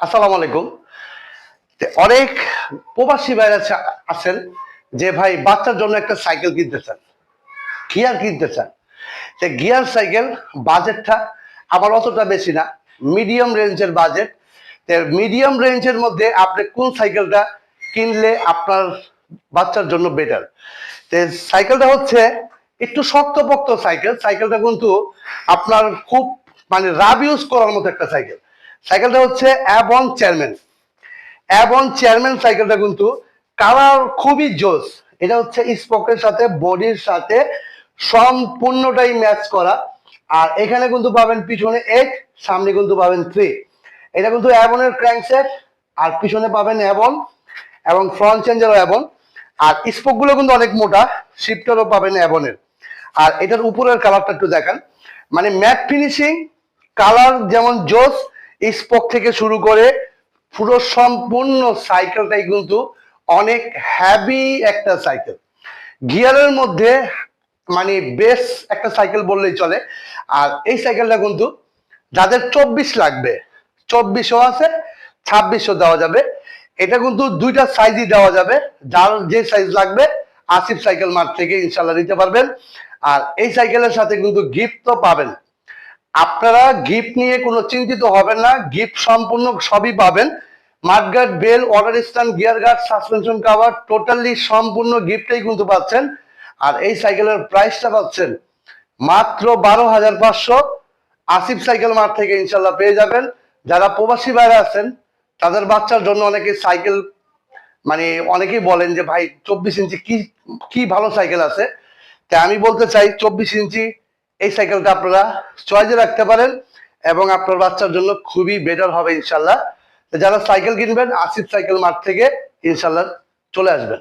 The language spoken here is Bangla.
আসসালামু আলাইকুম। অনেক প্রবাসী ভাইরা আছেন যে ভাই বাচ্চার জন্য একটা সাইকেল কিনতে চান, গিয়ার কিনতে চান। যে গিয়ার সাইকেল বাজেটটা আমার অতটা বেশি না, মিডিয়াম রেঞ্জের বাজেট। মিডিয়াম রেঞ্জের মধ্যে আপনি কোন সাইকেলটা কিনলে আপনার বাচ্চার জন্য বেটার তো সাইকেলটা হচ্ছে একটু শক্তপোক্ত সাইকেল, সাইকেলটা কিন্তু আপনার খুব মানে রাব ইউজ করার মতো একটা সাইকেল। সাইকেলটা হচ্ছে অ্যাবন চেয়ারম্যান। অ্যাবন চেয়ারম্যান সাইকেলটা কিন্তু কালার খুবই জোস। এটা হচ্ছে স্পোকের সাথে, বডির সাথে সম্পূর্ণটাই ম্যাচ করা। আর এখানে কিন্তু পাবেন পিছনে এক, সামনে কিন্তু পাবেন থ্রি এটা কিন্তু অ্যাবনের ক্র্যাঙ্কসেট আর পিছনে পাবেন অ্যাবন এবং ফ্রন্ট চেঞ্জারও অ্যাবন। আর স্পোকগুলো কিন্তু অনেক মোটা শিফটারও পাবেন অ্যাবনের। আর এটার উপরের কালারটা একটু দেখান। মানে ম্যাট ফিনিশিং কালার যেমন জোস স্পোক থেকে শুরু করে পুরো সম্পূর্ণ সাইকেলটাই কিন্তু অনেক হ্যাভি একটা সাইকেল। গিয়ারের মধ্যে মানে বেশ একটা সাইকেল বললেই চলে। আর এই সাইকেলটা কিন্তু যাদের চব্বিশ লাগবে, চব্বিশও আছে, ছাব্বিশও দেওয়া যাবে। এটা কিন্তু দুইটা সাইজই দেওয়া যাবে। যার যে সাইজ লাগবে, আসিফ সাইকেল মার্ট থেকে ইনশাল্লাহ নিতে পারবেন। আর এই সাইকেলের সাথে কিন্তু গিফট তো পাবেন। আপনারা গিফট নিয়ে কোনো চিন্তিত হবেন না গিফট সম্পূর্ণ সবই পাবেন। Mudguard bell order stand gear guard suspension cover totally সম্পূর্ণ গিফটেই কিন্তু পাচ্ছেন। আর এই সাইকেলের প্রাইসটা পাচ্ছেন মাত্র বারো হাজার পাঁচশো। আসিফ সাইকেল মার্ট থেকে ইনশাল্লাহ পেয়ে যাবেন। যারা প্রবাসী বাইরে আছেন, তাদের বাচ্চার জন্য অনেকে সাইকেল মানে অনেকেই বলেন যে, ভাই, চব্বিশ ইঞ্চি কি কি ভালো সাইকেল আছে? তাই আমি বলতে চাই, চব্বিশ ইঞ্চি এই সাইকেলটা আপনারা চয়েজে রাখতে পারেন এবং আপনার বাচ্চার জন্য খুবই বেটার হবে ইনশাল্লাহ যারা সাইকেল কিনবেন, আসিফ সাইকেল মার্ট থেকে ইনশাল্লাহ চলে আসবেন।